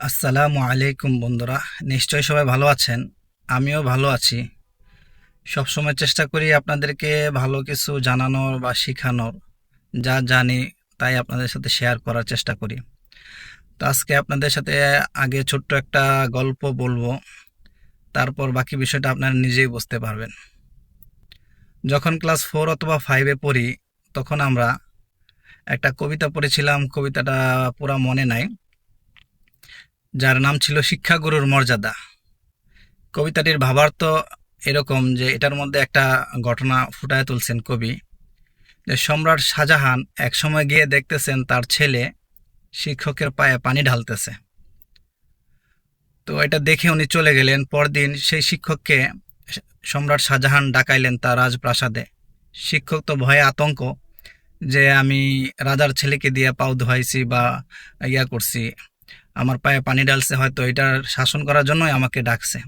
আসসালামু আলাইকুম বন্ধুরা। নিশ্চয়ই সবাই ভালো আছেন? আমিও ভালো আছি। সবসময় চেষ্টা করি আপনাদেরকে ভালো কিছু জানানোর বা শেখানোর। যা জানি তাই আপনাদের সাথে শেয়ার করার চেষ্টা করি। তো আজকে আপনাদের সাথে আগে ছোট্ট একটা গল্প বলব। তারপর বাকি বিষয়টা আপনারা নিজেই বুঝতে পারবেন। যখন ক্লাস ফোর অথবা ফাইভে পড়ি, তখন আমরা একটা কবিতা পড়েছিলাম। কবিতাটা পুরা মনে নাই। যার নাম ছিল শিক্ষাগুরুর মর্যাদা। কবিতাটির ভাবার্থ এরকম যে এটার মধ্যে একটা ঘটনা ফুটায় তুলছেন কবি। যে সম্রাট শাহজাহান একসময় গিয়ে দেখতেছেন তার ছেলে শিক্ষকের পায়ে পানি ঢালতেছে। তো এটা দেখে উনি চলে গেলেন। পরদিন সেই শিক্ষককে সম্রাট শাহজাহান ডাকাইলেন তার রাজপ্রাসাদে। শিক্ষক তো ভয়ে আতঙ্ক যে আমি রাজার ছেলেকে দিয়ে পাও ধোয়াইছি বা ইয়া করছি। আমার পায়ে পানি ডালছে হয়তো এটার শাসন করার জন্যই আমাকে ডাকছে।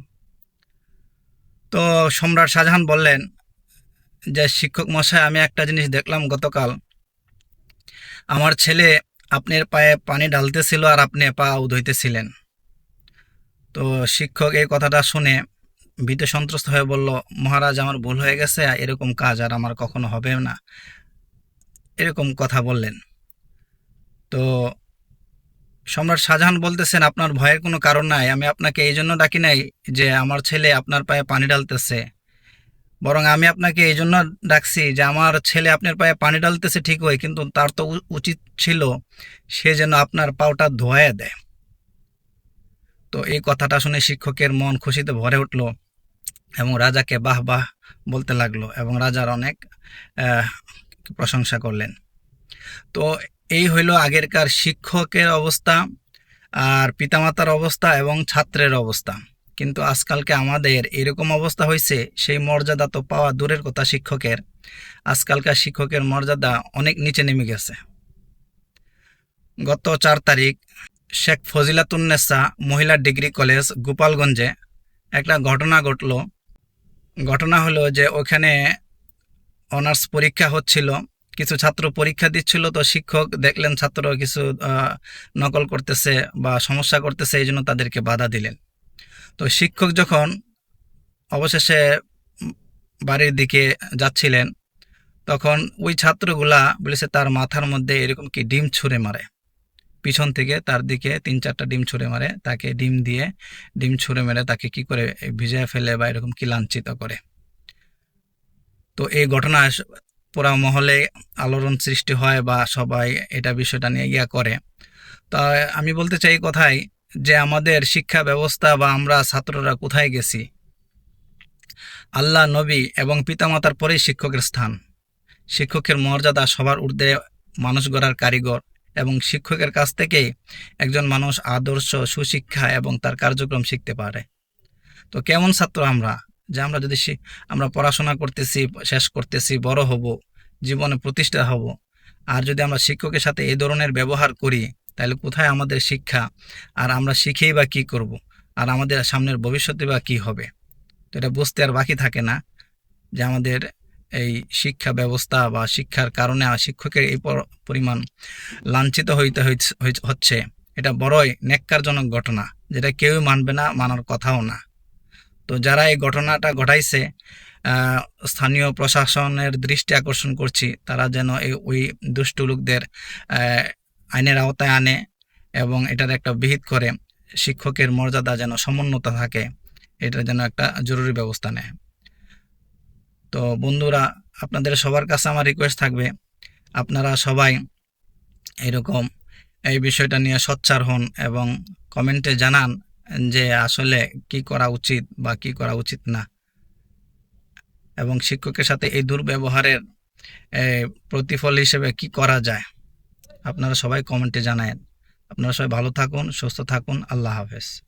তো সম্রাট শাহজাহান বললেন যে, শিক্ষক মশাই আমি একটা জিনিস দেখলাম গতকাল। আমার ছেলে আপনার পায়ে পানি ঢালতেছিল আর আপনি পা ধুইতেছিলেন। তো শিক্ষক এই কথাটা শুনে ভীত সন্ত্রস্ত হয়ে বলল, মহারাজ, আমার ভুল হয়ে গেছে এরকম কাজ আর আমার কখনো হবে না। এরকম কথা বললেন। তো সম্রাট শাহজাহান বলতেছেন, আপনার ভয়ের কোনো কারণ নাই, আমি আপনাকে এই জন্য ডাকি নাই যে আমার ছেলে আপনার পায়ে পানি ডালতেছে বরং আমি আপনাকে এই জন্য ডাকছি যে আমার ছেলে আপনার পায়ে পানি ডালতেছে ঠিক হয় কিন্তু তার তো উচিত ছিল সে যেন আপনার পাওটা ধোয়া দেয়। তো এই কথাটা শুনে শিক্ষকের মন খুশিতে ভরে উঠল এবং রাজাকে বাহ বাহ বলতে লাগল এবং রাজার অনেক প্রশংসা করলেন। তো এই হইল আগেরকার শিক্ষকের অবস্থা আর পিতামাতার অবস্থা এবং ছাত্রের অবস্থা। কিন্তু আজকালকে আমাদের এরকম অবস্থা হয়েছে সেই মর্যাদা তো পাওয়া দূরের কথা শিক্ষকের। আজকালকার শিক্ষকের মর্যাদা অনেক নিচে নেমে গেছে। গত চার তারিখ শেখ ফজিলাতুন্নেসা মহিলা ডিগ্রি কলেজ গোপালগঞ্জে একটা ঘটনা ঘটলো। ঘটনা হলো যে ওখানে অনার্স পরীক্ষা হচ্ছিল। কিছু ছাত্র পরীক্ষা দিচ্ছিল, তো শিক্ষক দেখলেন ছাত্র কিছু নকল করতেছে বা সমস্যা করতেছে এই জন্য তাদেরকে বাধা দিলেন। তো শিক্ষক যখন অবশেষে বাড়ির দিকে যাচ্ছিলেন, তখন ওই ছাত্রগুলা বলেছে, তার মাথার মধ্যে এরকম কি ডিম ছুঁড়ে মারে। পিছন থেকে তার দিকে তিন চারটা ডিম ছুঁড়ে মারে, তাকে ডিম দিয়ে ডিম ছুঁড়ে মেরে তাকে কি করে ভিজিয়ে ফেলে বা এরকম কি লাঞ্ছিত করে। তো এই ঘটনা পুরা মহলে আলোড়ন সৃষ্টি হয় বা সবাই এটা বিষয়টা নিয়ে ইয়া করে। তা আমি বলতে চাই কথাই যে আমাদের শিক্ষা ব্যবস্থা বা আমরা ছাত্ররা কোথায় গেছি? আল্লাহ, নবী এবং পিতামাতার পরেই শিক্ষকের স্থান। শিক্ষকের মর্যাদা সবার ঊর্ধ্বে মানুষ গড়ার কারিগর এবং শিক্ষকের কাছ থেকেই একজন মানুষ আদর্শ, সুশিক্ষা এবং তার কার্যক্রম শিখতে পারে। তো কেমন ছাত্র আমরা? যে আমরা যদি আমরা পড়াশোনা করতেছি, শেষ করতেছি, বড় হব, জীবনে প্রতিষ্ঠা হব, আর যদি আমরা শিক্ষকের সাথে এই ধরনের ব্যবহার করি, তাহলে কোথায় আমাদের শিক্ষা? আর আমরা শিখেই বা কি করব? আর আমাদের সামনের ভবিষ্যতে বা কি হবে? তো এটা বুঝতে আর বাকি থাকে না যে আমাদের এই শিক্ষা ব্যবস্থা বা শিক্ষার কারণে শিক্ষকের এই পরিমাণ লাঞ্ছিত হইতে হচ্ছে। এটা বড়ই নেককারজনক ঘটনা, যেটা কেউই মানবে না, মানার কথাও না। তো যারা এই ঘটনাটা ঘটাইছে স্থানীয় প্রশাসনের দৃষ্টি আকর্ষণ করছি, তারা যেন এই, ওই দুষ্টু লোকদের আইনের আওতায় আনে এবং এটার একটা বিহিত করে, শিক্ষকের মর্যাদা যেন সমুন্নত থাকে এটার যেন একটা জরুরি ব্যবস্থা নেয়। তো বন্ধুরা, আপনাদের সবার কাছে আমার রিকোয়েস্ট থাকবে, আপনারা সবাই এরকম এই বিষয়টা নিয়ে সোচ্চার হন এবং কমেন্টে জানান যে আসলে কি করা উচিত বা কি করা উচিত না। এবং শিক্ষকের সাথে এই দুর্ব্যবহারের প্রতিফল হিসেবে কি করা যায়? আপনারা সবাই কমেন্টে জানায়েন। আপনারা সবাই ভালো থাকুন, সুস্থ থাকুন। আল্লাহ হাফেজ।